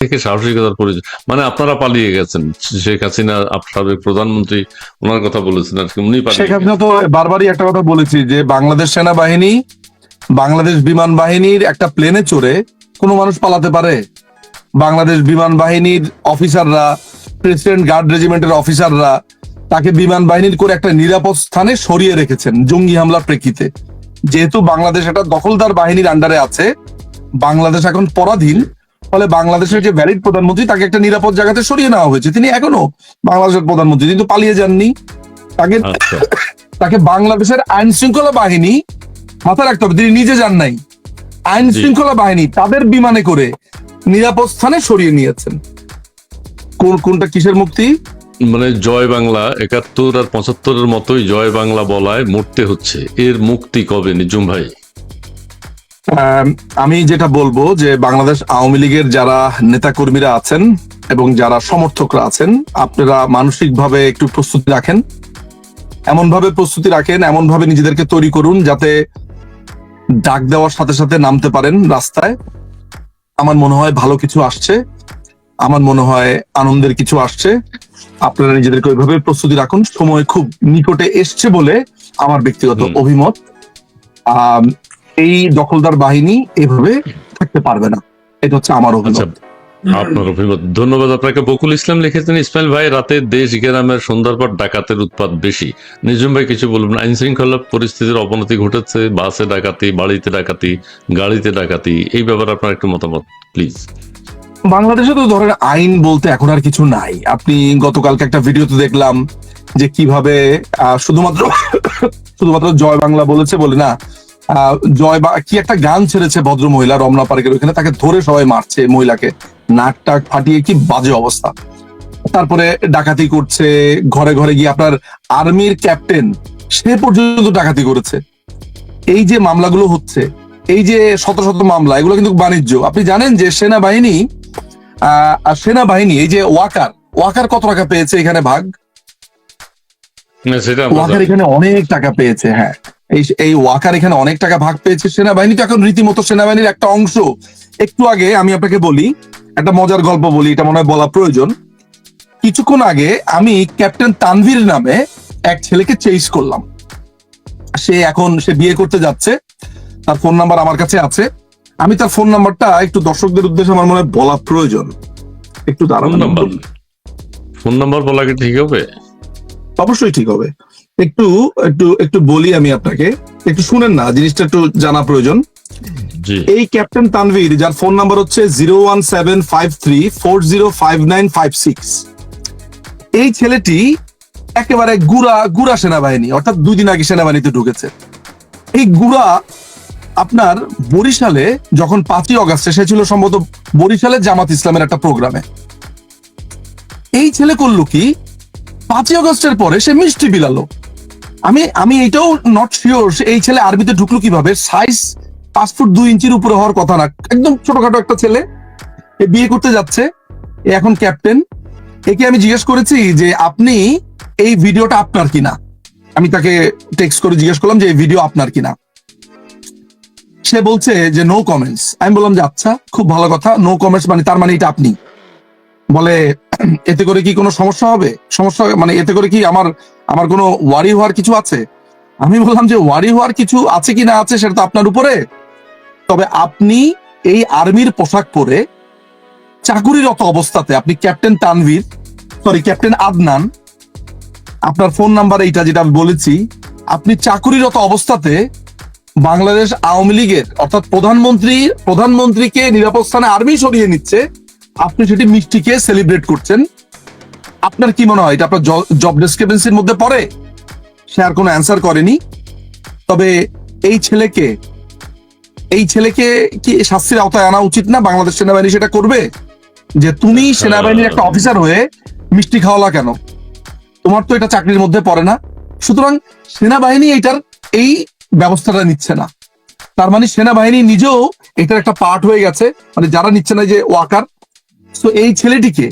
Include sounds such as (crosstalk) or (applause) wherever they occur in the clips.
থেকে সাহসিকতার পরিচয়। মানে আপনারা পালিয়ে গেছেন। শেখ হাসিনা সাবেক প্রধানমন্ত্রী ওনার কথা বলেছেন আর কি উনি শেখ হাসিনা তো বারবারই একটা কথা বলেছি যে বাংলাদেশ সেনাবাহিনী বাংলাদেশ বিমান বাহিনীর একটা প্লেনে চড়ে কোনো মানুষ পালাতে পারে। বাংলাদেশ বিমান বাহিনীর অফিসাররা প্রেসিডেন্ট গার্ড রেজিমেন্টের অফিসাররা তাকে বিমান বাহিনীর করে একটা নিরাপদ স্থানে সরিয়ে রেখেছেন জঙ্গি হামলা প্রেক্ষিতে। যেহেতু বাংলাদেশ একটা দখলদার বাহিনীর আন্ডারে আছে বাংলাদেশ এখন পরাধীন ফলে বাংলাদেশের যে ভ্যালিড প্রধানমন্ত্রী তাকে একটা নিরাপদ জায়গাতে সরিয়ে নেওয়া হয়েছে। তিনি এখনও বাংলাদেশের প্রধানমন্ত্রী কিন্তু পালিয়ে যাননি। তাকে আচ্ছা। তাকে বাংলাদেশের আইন শৃঙ্খলা বাহিনী মাথায় রাখতে হবে। তিনি নিজে যান নাই। আইন শৃঙ্খলা বাহিনী তাদের বিমানে করে নিরাপদ স্থানে সরিয়ে নিয়েছেন। কোন কোনটা কিসের মুক্তি? মানে জয় বাংলা একাত্তর আর পঁচাত্তরের মতোই জয় বাংলা বলায় মরতে হচ্ছে। এর মুক্তি কবে নিজুম ভাই? আম, যেটা বলব যে বাংলাদেশ আওয়ামী লীগের যারা নেতাকর্মীরা আছেন এবং যারা সমর্থকরা আছেন আপনারা মানসিকভাবে একটু প্রস্তুতি রাখেন। এমন ভাবে প্রস্তুতি রাখেন এমন ভাবে নিজেদেরকে তৈরি করুন যাতে ডাক দেওয়ার সাথে সাথে নামতে পারেন রাস্তায়। আমার মনে হয় ভালো কিছু আসছে। আমার মনে হয় আনন্দের কিছু আসছে। আপনারা নিজেদেরকে ওইভাবে প্রস্তুতি রাখুন। সময় খুব নিকটে এসছে বলে আমার ব্যক্তিগত অভিমত। এই দখলদার বাহিনী এভাবে থাকতে পারবে না। এটা হচ্ছে আমার আচ্ছা অভিমত আপনার অভিমত। ধন্যবাদ আপনাকে। বকুল ইসলাম লিখেছেন ইসমাইল ভাই রাতে দেশ গ্রামের সন্ধ্যার পর ডাকাতের উৎপাত বেশি। নিজুম ভাই কিছু বলবেন আইন শৃঙ্খলা পরিস্থিতির অবনতি ঘটেছে। বাসে ডাকাতি বাড়িতে ডাকাতি গাড়িতে ডাকাতি এই ব্যাপারে আপনার একটু মতামত প্লিজ বাংলাদেশে তো ধরেন আইন বলতে এখন আর কিছু নাই। আপনি গতকালকে একটা ভিডিওতে দেখলাম যে কীভাবে শুধুমাত্র শুধুমাত্র জয় বাংলা বলেছে বলে না জয় বা কি একটা গান ছেড়েছে ভদ্র মহিলা রমনা পার্কের ওখানে তাকে ধরে সবাই মারছে মহিলাকে। নাক টাক ফাটিয়ে কি বাজে অবস্থা। তারপরে ডাকাতি করছে ঘরে ঘরে গিয়ে আপনার আর্মির ক্যাপ্টেন সে পর্যন্ত ডাকাতি করেছে। এই যে মামলাগুলো হচ্ছে এই যে শত শত মামলা এগুলো কিন্তু বাণিজ্য। আপনি জানেন যে সেনাবাহিনী আহ, সেনাবাহিনী এই যে ওয়াকার ওয়াকার কত টাকা পেয়েছে এখানে ভাগ? ওয়াকার এখানে অনেক টাকা পেয়েছে হ্যাঁ। এই এই ওয়াকার এখানে অনেক টাকা ভাগ পেয়েছে সেনাবাহিনী তো এখন রীতিমতো সেনাবাহিনীর একটা অংশ। একটু আগে আমি আপনাকে বলি একটা মজার গল্প বলি এটা মনে হয় বলা প্রয়োজন। কিছুক্ষণ আগে আমি ক্যাপ্টেন তানভীর নামে এক ছেলেকে চেইস করলাম। সে এখন সে বিয়ে করতে যাচ্ছে। তার ফোন নাম্বার আমার কাছে আছে। আমি তার ফোন নাম্বারটা একটু দর্শকদের উদ্দেশ্যে আমার মনে হয় বলা প্রয়োজন। একটু দাঁড়ান। নাম্বার ফোন নাম্বার বলা কি ঠিক হবে? অবশ্যই ঠিক হবে। একটু একটু একটু বলি আমি আপনাকে। একটু শুনেন না জিনিসটা একটু জানা প্রয়োজন। এই ক্যাপ্টেন তানভীর যার ফোন নাম্বার হচ্ছে zero one seven five three four zero five nine five six. এই ছেলেটি একেবারে গুড়া গুড়া সেনাবাহিনী অর্থাৎ দুই দিন আগে সেনাবাহিনীতে ঢুকেছে। এই গুড়া আপনার বরিশালে যখন পাঁচই অগাস্টে সে ছিল সম্ভবত বরিশালে জামাত ইসলামের একটা প্রোগ্রামে। এই ছেলে করল কি? পাঁচই অগস্টের পরে সে মিষ্টি বিলালো। আমি আমি এটাও নট শিওর এই ছেলে আরবিতে ঢুকলো কীভাবে। সাইজ পাঁচ ফুট দুই ইঞ্চির উপরে হওয়ার কথা না। একদম ছোটখাটো একটা ছেলে। এ বিয়ে করতে যাচ্ছে। এ এখন ক্যাপ্টেন একে আমি জিজ্ঞেস করেছি যে, আপনি এই ভিডিওটা আপনার কিনা? আমি তাকে টেক্সট করে জিজ্ঞেস করলাম যে, এই ভিডিও আপনার কিনা? সে বলছে যে নো কমেন্টস আমি বললাম যে আচ্ছা খুব ভালো কথা। নো কমেন্টস মানে তার মানে এটা আপনি। বলে, এতে করে কি কোনো সমস্যা হবে? সমস্যা মানে এতে করে কি আমার আমার কোনো ওয়ারি হওয়ার কিছু আছে? আমি বললাম যে ওয়ারি হওয়ার কিছু আছে কি না আছে সেটা তো আপনার উপরে। তবে আপনি এই আর্মির পোশাক পরে চাকুরিরত অবস্থাতে আপনি captain Tanvir sorry captain Adnan, আপনার ফোন নাম্বার এইটা যেটা আমি বলেছি, আপনি চাকুরিরত অবস্থাতে বাংলাদেশ আওয়ামী লীগের, অর্থাৎ প্রধানমন্ত্রী, প্রধানমন্ত্রীকে নিরাপদ স্থানে আর্মি সরিয়ে নিচ্ছে, আপনি সেটি মিষ্টিকে সেলিব্রেট করছেন। আপনার কি মনে হয় এটা আপনার জব ডেসক্রিপেন্সির মধ্যে পড়ে? সে আর কোনো অ্যান্সার করেনি। তবে এই ছেলেকে এই ছেলেকে কি শাস্তির আওতায় আনা উচিত না বাংলাদেশ সেনাবাহিনী সেটা করবে? যে তুমি সেনাবাহিনীর একটা অফিসার হয়ে মিষ্টি খাওয়ালা কেন? তোমার তো এটা চাকরির মধ্যে পড়ে না। সুতরাং সেনাবাহিনী এটার এই ব্যবস্থাটা নিচ্ছে না। তার মানে সেনাবাহিনী নিজেও এটার একটা পার্ট হয়ে গেছে। মানে যারা নিচ্ছে না যে ওয়াকার তো এই ছেলেটিকে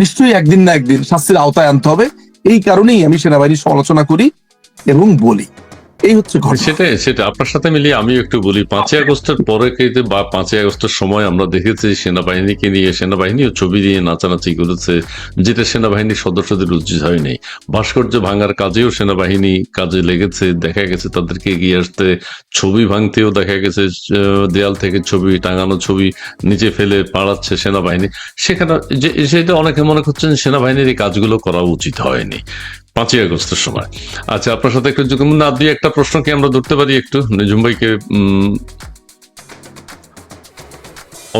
নিশ্চয়ই একদিন না একদিন শাস্তির আওতায় আনতে হবে। এই কারণেই আমি সেনাবাহিনীর সমালোচনা করি এবং বলি। এই হচ্ছে সেটাই সেটা আপনার সাথে মিলিয়ে আমি একটু বলি, পাঁচই আগস্টের পরে বা পাঁচই আগস্টের সময় আমরা দেখেছি সেনাবাহিনীকে নিয়ে সেনাবাহিনীও ছবি দিয়ে নাচানাচি করেছে, যেটা সেনাবাহিনীর সদস্যদের উচিত হয়নি। ভাস্কর্য ভাঙার কাজেও সেনাবাহিনী কাজে লেগেছে, দেখা গেছে তাদেরকে এগিয়ে আসতে ছবি ভাঙতেও দেখা গেছে দেয়াল থেকে ছবি টাঙানো ছবি নিচে ফেলে পাড়াচ্ছে সেনাবাহিনী। সেখানে যে, সেটা অনেকে মনে করছেন সেনাবাহিনীর এই কাজগুলো করা উচিত হয়নি। পাঁচই আগস্টের সময়। আচ্ছা আপনার সাথে একটু যোগ না দিয়ে একটা প্রশ্ন কি আমরা ধরতে পারি একটু। নিজুম ভাইকে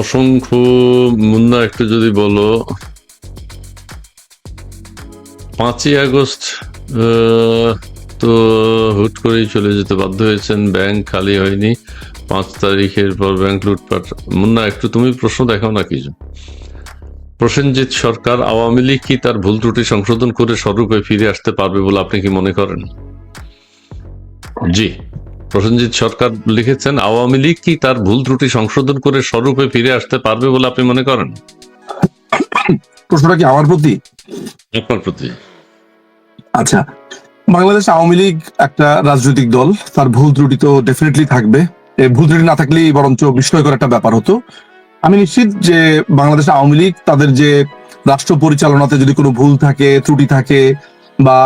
অসংখ্য মুন্না একটু যদি বলো। পাঁচই আগস্ট তো হুট করেই চলে যেতে বাধ্য হয়েছেন। ব্যাংক খালি হয়নি। পাঁচ তারিখের পর ব্যাংক লুটপাট। মুন্না, একটু তুমি প্রশ্ন দেখাও না কিছু। প্রসেনজিৎ সরকার আওয়ামী লীগ কি তার ভুল ত্রুটি সংশোধন করে স্বরূপে ফিরে আসতে পারবে বলে আপনি কি মনে করেন? জি প্রসেনজিৎ সরকার লিখেছেন আওয়ামী লীগ কি তার ভুল ত্রুটি সংশোধন করে স্বরূপে ফিরে আসতে পারবে বলে আপনি মনে করেন? প্রশ্নটা কি আমার প্রতি? আপনার প্রতি। আচ্ছা বাংলাদেশ আওয়ামী লীগ একটা রাজনৈতিক দল তার ভুল ত্রুটি তো ডেফিনেটলি থাকবে। এই ভুল ত্রুটি না থাকলেই বরঞ্চ বিস্ময়কর একটা ব্যাপার হতো। আমি নিশ্চিত যে বাংলাদেশ আওয়ামী লীগ তাদের যে রাষ্ট্র পরিচালনাতে যদি কোনো ভুল থাকে, ত্রুটি থাকে বা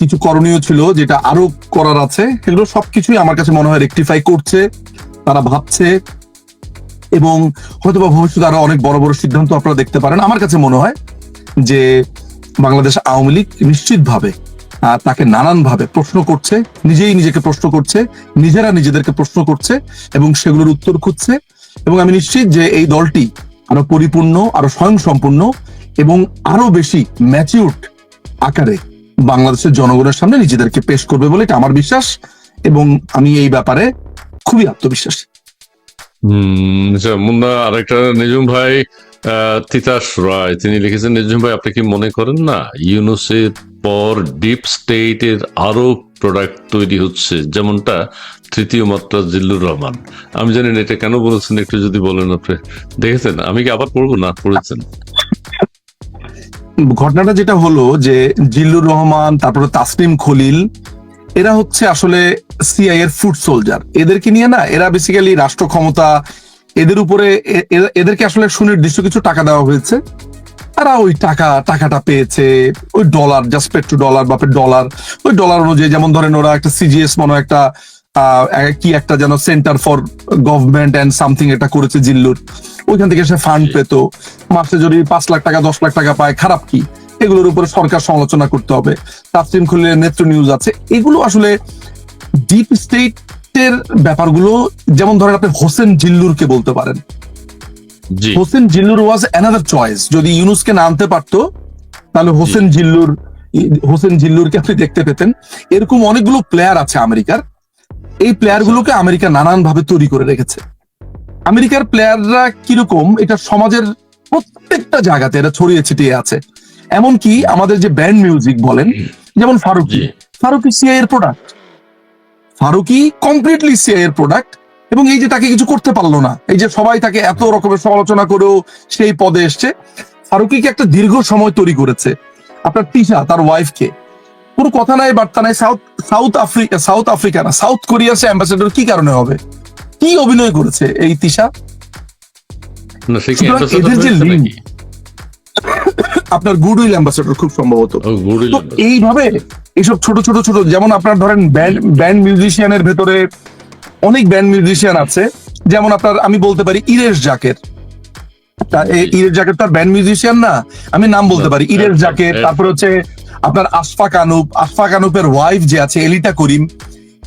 কিছু করণীয় ছিল যেটা আরও করার আছে, সেগুলো সবকিছুই আমার কাছে মনে হয় রেকটিফাই করছে, তারা ভাবছে এবং হয়তোবা ভবিষ্যতে আরও অনেক বড় বড় সিদ্ধান্ত আপনারা দেখতে পারেন। আমার কাছে মনে হয় যে বাংলাদেশ আওয়ামী লীগ নিশ্চিতভাবে তাকে নানান ভাবে প্রশ্ন করছে, নিজেই নিজেকে প্রশ্ন করছে, নিজেরা নিজেদেরকে প্রশ্ন করছে এবং সেগুলোর উত্তর খুঁজছে। এবং আমি নিশ্চিত যে এই দলটি আরও পরিপূর্ণ, আরও স্বয়ং সম্পূর্ণ এবং আরও বেশি ম্যাচিউরড আকারে বাংলাদেশের জনগণের সামনে নিজেদেরকে পেশ করবে বলে এটা আমার বিশ্বাস এবং আমি এই ব্যাপারে খুবই আত্মবিশ্বাসী। আচ্ছা মুন্না, আরেকটা নিজুম ভাই তিতাস রায়, তিনি লিখেছেন নিজুম ভাই, আপনি কি মনে করেন না ইউনুসের পর ডিপ স্টেটের আরও প্রোডাক্ট তৈরি হচ্ছে, যেমনটা তৃতীয় মাত্রা জিল্লুর রহমান। আমি জানি না এটা কেন বলেছেন, একটু যদি বলেন আপনি। দেখেছেন, আমি কি আবার পড়ব? না, পড়েছেন। ঘটনাটা যেটা হলো যে জিল্লুর রহমান, তারপরে তাসনিম খলিল, এরা হচ্ছে আসলে সিআই এর ফুড সোলজার এদেরকে নিয়ে না, এরা বেসিক্যালি রাষ্ট্র ক্ষমতা এদের উপরে এদেরকে আসলে সুনির্দিষ্ট কিছু টাকা দেওয়া হয়েছে। তারা ওই টাকা টাকাটা পেয়েছে ওই ডলার জাস্ট পেট্রো ডলার বা ডলার ওই ডলার অনুযায়ী যেমন ধরেন ওরা একটা সিজিএস মনে একটা কি একটা যেন centre for government and something এটা করেছে জিল্লুর। ওইখান থেকে সে ফান্ড পেতো। মাসে যদি পাঁচ লাখ টাকা দশ লাখ টাকা পায় খারাপ কি? এগুলোর উপরে সরকার সমালোচনা করতে হবে। তাফসিম খুলিলের নেত্র নিউজ আছে। এগুলো আসলে ডিপ স্টেটের ব্যাপারগুলো যেমন ধরেন আপনি হোসেন জিল্লুরকে বলতে পারেন। Hossain Zillur was another choice যদি ইউনুসকে না আনতে পারতো তাহলে হোসেন জিল্লুর হোসেন জিল্লুরকে আপনি দেখতে পেতেন। এরকম অনেকগুলো প্লেয়ার আছে আমেরিকার। এই প্লেয়ার গুলোকে আমেরিকা নানান ভাবে তৈরি করে রেখেছে। আমেরিকার প্লেয়াররা কীরকম এটা সমাজের প্রত্যেকটা জায়গাতে এটা ছড়িয়ে ছিটিয়ে আছে। এমনকি আমাদের যে ব্যান্ড মিউজিক বলেন যেমন ফারুকি। ফারুকি সিআই এর প্রোডাক্ট ফারুকি কমপ্লিটলি সিআই এর প্রোডাক্ট এবং এই যে তাকে কিছু করতে পারল না এই যে সবাই তাকে এত রকমের সমালোচনা করেও সেই পদে এসছে। ফারুকিকে একটা দীর্ঘ সময় তৈরি করেছে। আপনার তিশা তার ওয়াইফকে কোনো কথা নাই বার্তা নাই। South South Africa South Africa না সাউথ কোরিয়ার সে অ্যাম্বাসেডর কি কারণে হবে? কি অভিনয় করেছে এই তিশা? এদের যে নাকি? আপনার গুডউইল অ্যাম্বাসেডর খুব সম্ভবত। এইভাবে এইসব ছোট ছোট ছোট যেমন আপনার ধরেন ব্যান্ড ব্যান্ড মিউজিশিয়ানের ভেতরে অনেক ব্যান্ড মিউজিশিয়ান আছে যেমন আপনার আমি বলতে পারি ইরেশ জাকের। ইরেশ জাকের তার ব্যান্ড মিউজিশিয়ান না আমি নাম বলতে পারি। ইরেশ জাকের তারপর হচ্ছে আপনার আশফাক আনুপ। আশফাক আনুপের ওয়াইফ যে আছে এলিটা করিম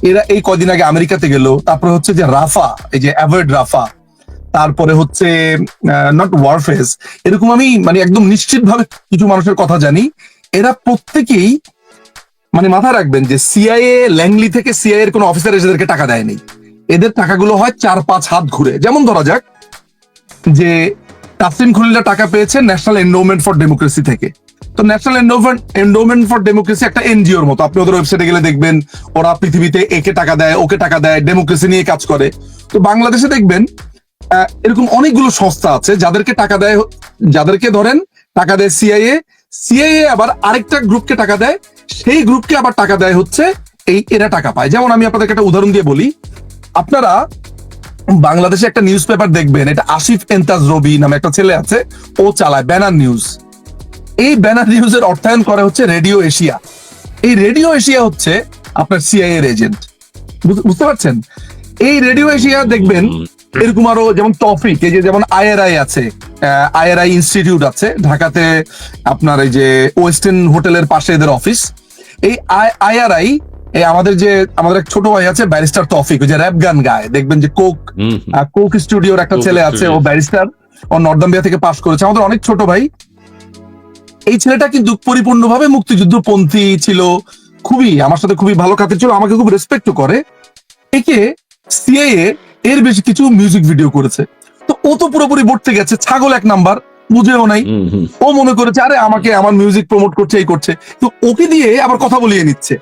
এরা এই কদিন আগে আমেরিকাতে গেল। তারপরে হচ্ছে যে রাফা এই যে অ্যাভয়েড রাফা। তারপরে হচ্ছে নট ওয়ারফেস এরকম আমি মানে একদম নিশ্চিত ভাবে কিছু মানুষের কথা জানি। এরা প্রত্যেকেই মানে মাথায় রাখবেন যে সিআইএ ল্যাংলি থেকে সিআইএ এর কোনো অফিসার এদেরকে টাকা দেয়নি। এদের টাকাগুলো হয় চার পাঁচ হাত ঘুরে। যেমন ধরা যাক যে তাসলিম খলিলা টাকা পেয়েছে ন্যাশনাল এন্ডোমেন্ট ফর ডেমোক্রেসি থেকে। তো National Endowment Endowment for Democracy একটা এনজিওর মতো। আপনি ওদের ওয়েবসাইটে গেলে দেখবেন, ওরা পৃথিবীতে একে টাকা দেয়, ওকে টাকা দেয় ডেমোক্রেসি নিয়ে কাজ করে। তো বাংলাদেশে দেখবেন এরকম অনেকগুলো সংস্থা আছে যাদেরকে টাকা দেয়, যাদেরকে ধরেন টাকা দেয় সিআইএ সিআইএ আবার আরেকটা গ্রুপকে টাকা দেয়, সেই গ্রুপকে আবার টাকা দেয় হচ্ছে এই এরা টাকা পায়। যেমন আমি আপনাদেরকে একটা উদাহরণ দিয়ে বলি আপনারা বাংলাদেশে একটা নিউজ পেপার দেখবেন, এটা আসিফ এন্তাজ রবি নামে একটা ছেলে আছে, ও চালায় ব্যানার নিউজ এই ব্যানার নিউজের অর্থায়ন করে হচ্ছে রেডিও এশিয়া। এই রেডিও এশিয়া হচ্ছে আপনার সিআইএ এর এজেন্ট বুঝতে পারছেন? এই রেডিও এশিয়া দেখবেন, এরকম আরও যেমন টপিক, এই যে যেমন আইআরআই আছে আইআরআই ইনস্টিটিউট আছে, ঢাকাতে আপনার এই যে ওয়েস্টার্ন হোটেলের পাশে এদের অফিস এই আইআরআই এই আমাদের যে আমাদের এক ছোট ভাই আছে ব্যারিস্টার তফিক যে র্যাপ গান গায়। দেখবেন যে কোক। কোক স্টুডিওর একটা ছেলে আছে ও ব্যারিস্টার ও নর্দাম্বিয়া থেকে পাশ করেছে। আমাদের অনেক ছোট ভাই। এই ছেলেটা কিন্তু পরিপূর্ণভাবে মুক্তিযুদ্ধপন্থী ছিল খুবই আমার সাথে খুবই ভালো খাতির ছিল আমাকে খুব রেসপেক্ট করে। একে সিআইএ এর বেশি কিছু মিউজিক ভিডিও করেছে। তো ও তো পুরোপুরি বর্তে গেছে ছাগল এক নাম্বার বুঝেও নাই। ও মনে করেছে আরে আমাকে আমার মিউজিক প্রমোট করছে এই করছে। তো ওকে দিয়ে আবার কথা বলিয়ে নিচ্ছে।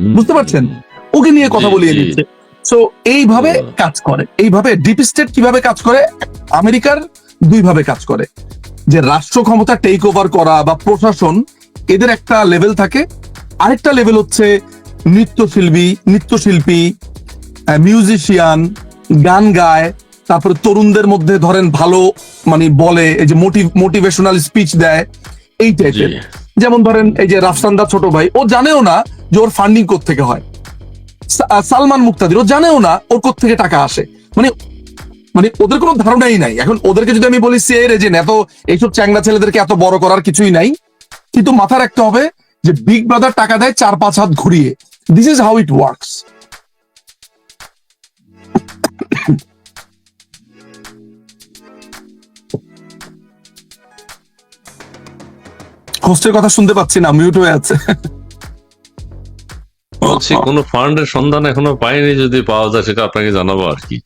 বুঝতে পারছেন? ওকে নিয়ে কথা বলিয়ে দিচ্ছে। সো এইভাবে কাজ করে। এইভাবে ডিপ স্টেট কীভাবে কাজ করে? আমেরিকার দুই ভাবে কাজ করে। যে রাষ্ট্র ক্ষমতা টেক ওভার করা বা প্রশাসন এদের একটা লেভেল থাকে। আরেকটা লেভেল হচ্ছে নৃত্যশিল্পী নৃত্যশিল্পী মিউজিশিয়ান গান গায় তারপরে তরুণদের মধ্যে ধরেন ভালো মানে বলে এই যে মোটিভ মোটিভেশনাল স্পিচ দেয় এই টাইপের যেমন ধরেন এই যে রাফসান্দা ছোট ভাই ও জানেও না যে ওর ফান্ডিং থেকে হয়? সালমান মুক্তাদির, ও জানেও না ওর থেকে টাকা আসে। মানে মানে ওদের কোনো ধারণাই নাই। এখন ওদেরকে যদি আমি বলি সিআই এজেন্ট এত এইসব চ্যাংড়া ছেলেদেরকে এত বড় করার কিছুই নাই। কিন্তু মাথা রাখতে হবে যে বিগ ব্রাদার টাকা দেয় চার পাঁচ হাত ঘুরিয়ে। This is how it works হোস্টের কথা শুনতে পাচ্ছি না মিউট হয়ে আছে। বলছি, কোন ফান্ডের সন্ধান এখনও পাইনি যদি পাওয়া যায়, সেটা আপনাকে জানাব আর কি।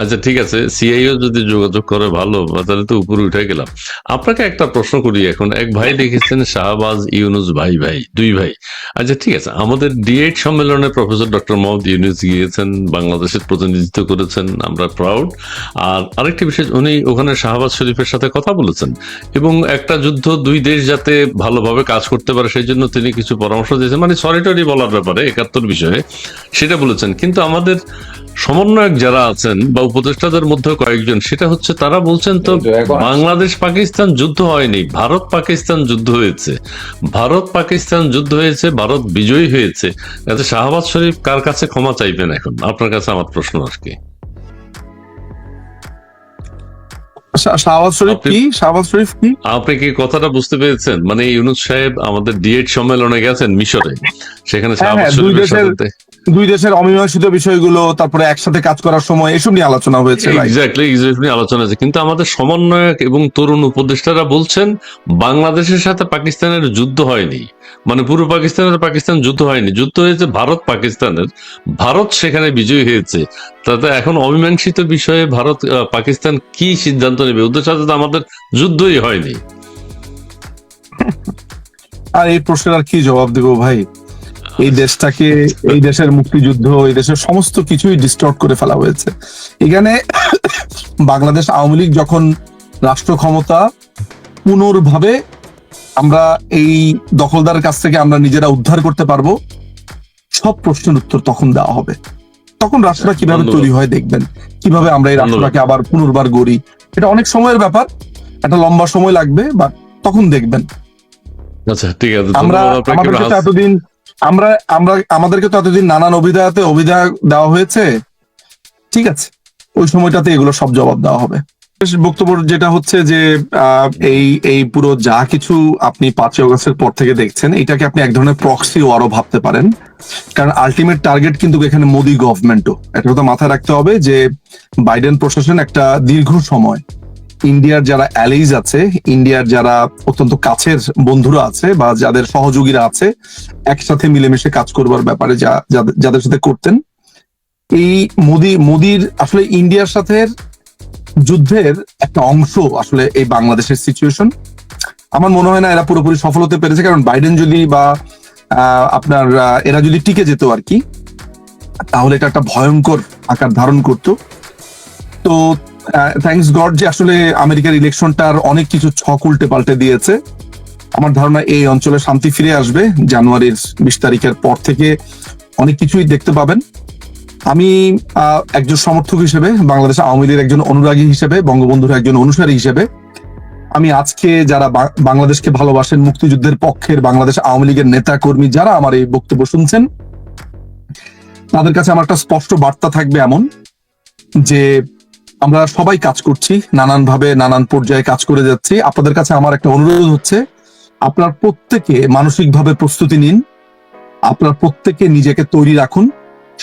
আচ্ছা ঠিক আছে সিআইও যদি যোগাযোগ করে, ভালো তাহলে তো উপরে উঠে গেলাম। আপনাকে একটা প্রশ্ন করি এখন, এক ভাই লিখেছেন শাহবাজ ইউনুস ভাই ভাই, দুই ভাই। আচ্ছা ঠিক আছে, আমাদের ডিএড সম্মেলনে প্রফেসর ডক্টর মোহাম্মদ ইউনুস গিয়েছেন, বাংলাদেশের প্রতিনিধিত্ব করেছেন, আমরা প্রাউড আর আরেকটি বিষয়, উনি ওখানে শাহবাজ শরীফের সাথে কথা বলেছেন, এবং একটা যুদ্ধ দুই দেশ যাতে ভালোভাবে কাজ করতে পারে, সেই জন্য তিনি কিছু পরামর্শ দিয়েছেন। মানে সরিটরি বলার ব্যাপারে একাত্তর বিষয়ে সেটা বলেছেন। কিন্তু আমাদের সমন্বয়ক যারা আছেন বা উপদেষ্টাদের মধ্যে কয়েকজন সেটা হচ্ছে তারা বলছেন তো বাংলাদেশ পাকিস্তান যুদ্ধ হয়নি ভারত পাকিস্তান যুদ্ধ হয়েছে। ভারত পাকিস্তান যুদ্ধ হয়েছে ভারত বিজয়ী হয়েছে। এতে শাহবাজ শরীফ কার কাছে ক্ষমা চাইবেন এখন? আপনার কাছে আমার প্রশ্ন আর কি। শাহবাজ শরীফ কি? শাহবাজ শরীফ কি? আপনি কি কথাটা বুঝতে পেরেছেন? মানে ইউনুস সাহেব আমাদের ডিএড সম্মেলনে গেছেন মিশরে। সেখানে হ্যাঁ, শাহবাজ দুই দেশের দুই দেশের অমীমাংসিত বিষয়গুলো তারপরে একসাথে কাজ করার সময় এসব নিয়ে আলোচনা হয়েছে? এক্স্যাক্টলি এক্স্যাক্টলি আলোচনা আছে কিন্তু আমাদের সমন্বয়ক এবং তরুণ উপদেষ্টারা বলছেন বাংলাদেশের সাথে পাকিস্তানের যুদ্ধ হয়নি। মানে পূর্ব পাকিস্তানের পাকিস্তান যুদ্ধ হয়নি। যুদ্ধ হয়েছে ভারত পাকিস্তানের ভারত সেখানে বিজয়ী হয়েছে। তাতে এখন অমীমাংসিত বিষয়ে ভারত পাকিস্তান কি সিদ্ধান্ত নেবে? ওদের সাথে তো আমাদের যুদ্ধই হয়নি। (laughs) আর এই প্রশ্নের আর কি জবাব দেব ভাই? এই দেশটাকে, এই দেশের মুক্তিযুদ্ধ, এই দেশের সমস্ত কিছুই ডিস্টর্ট করে ফেলা হয়েছে। এখানে (coughs) বাংলাদেশ আওয়ামী লীগ যখন রাষ্ট্র ক্ষমতা পুনর্ভাবে আমরা এই দখলদারের কাছ থেকে আমরা নিজেরা উদ্ধার করতে পারব, সব প্রশ্নের উত্তর তখন দেওয়া হবে। তখন রাষ্ট্রটা কীভাবে। তৈরি হয় দেখবেন। কীভাবে আমরা এই রাষ্ট্রটাকে আবার পুনর্বার গড়ি। এটা অনেক সময়ের ব্যাপার একটা লম্বা সময় লাগবে বা তখন দেখবেন। আচ্ছা ঠিক আছে আমরা আমাদেরকে তো এতদিন আমরা আমরা আমাদেরকে তো এতদিন নানান অভিধাতে অভিধা দেওয়া হয়েছে। ঠিক আছে ওই সময়টাতে এগুলো সব জবাব দেওয়া হবে। বক্তব্য যেটা হচ্ছে যে এই এই পুরো যা কিছু আপনি পাঁচই অগস্টের পর থেকে দেখছেন, এটাকে আপনি এক ধরনের প্রক্সি আরও ভাবতে পারেন। কারণ আলটিমেট টার্গেট কিন্তু এখানে মোদি গভর্নমেন্টও একটা কথা মাথায় রাখতে হবে যে বাইডেন প্রশাসন একটা দীর্ঘ সময় ইন্ডিয়ার যারা অ্যালিজ আছে, ইন্ডিয়ার যারা অত্যন্ত কাছের বন্ধুরা আছে বা যাদের সহযোগীরা আছে, একসাথে মিলেমিশে কাজ করবার ব্যাপারে যা যাদের সাথে করতেন। এই মোদি, মোদির আসলে ইন্ডিয়ার সাথে যুদ্ধের একটা অংশ আসলে এই বাংলাদেশের সিচুয়েশন আমার মনে হয় না এরা পুরোপুরি সফল হতে পেরেছে, কারণ বাইডেন যদি বা আপনার এরা যদি টিকে যেত আর কি, তাহলে এটা একটা ভয়ঙ্কর আকার ধারণ করত। তো থ্যাঙ্কস গড যে আসলে আমেরিকার ইলেকশনটার অনেক কিছু ছক উল্টে পাল্টে দিয়েছে। আমার ধারণা এই অঞ্চলে শান্তি ফিরে আসবে, জানুয়ারির বিশ তারিখের পর থেকে অনেক কিছুই দেখতে পাবেন। আমি একজন সমর্থক হিসেবে বাংলাদেশ আওয়ামী লীগের একজন অনুরাগী হিসেবে, বঙ্গবন্ধুর একজন অনুসারী হিসেবে, আমি আজকে যারা বাংলাদেশকে ভালোবাসেন, মুক্তিযুদ্ধের পক্ষের বাংলাদেশ আওয়ামী লীগের নেতা কর্মী যারা আমার এই বক্তব্য শুনছেন, তাদের কাছে আমার একটা স্পষ্ট বার্তা থাকবে এমন যে, আমরা সবাই কাজ করছি নানান ভাবে নানান পর্যায়ে কাজ করে যাচ্ছি। আপনাদের কাছে আমার একটা অনুরোধ হচ্ছে, আপনার প্রত্যেকে মানসিকভাবে প্রস্তুতি নিন, আপনার প্রত্যেকে নিজেকে তৈরি রাখুন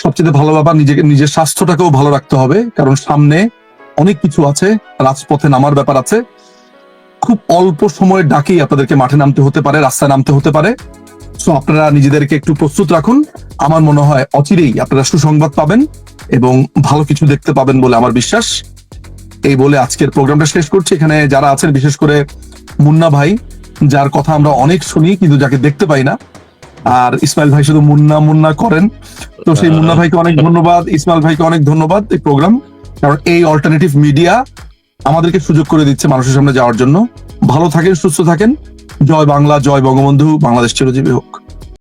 সবচেয়ে ভালো ব্যাপার, নিজেকে, নিজের স্বাস্থ্যটাকেও ভালো রাখতে হবে, কারণ সামনে অনেক কিছু আছে, রাজপথে নামার ব্যাপার আছে। খুব অল্প সময়ের ডাকেই আপনাদেরকে মাঠে নামতে হতে পারে, রাস্তায় নামতে হতে পারে। সো আপনারা নিজেদেরকে একটু প্রস্তুত রাখুন। আমার মনে হয় অচিরেই আপনারা সুসংবাদ পাবেন এবং ভালো কিছু দেখতে পাবেন বলে আমার বিশ্বাস। এই বলে আজকের প্রোগ্রামটা শেষ করছি। এখানে যারা আছেন, বিশেষ করে মুন্না ভাই, যার কথা আমরা অনেক শুনি, কিন্তু যাকে দেখতে পাই না আর ইসমাইল ভাই শুধু মুন্না মুন্না করেন। তো সেই মুন্না ভাইকে অনেক ধন্যবাদ ইসমাইল ভাইকে অনেক ধন্যবাদ এই প্রোগ্রাম। কারণ এই অল্টারনেটিভ মিডিয়া আমাদেরকে সুযোগ করে দিচ্ছে মানুষের সামনে যাওয়ার জন্য। ভালো থাকেন সুস্থ থাকেন। জয় বাংলা জয় বঙ্গবন্ধু বাংলাদেশ চিরজীবী হোক।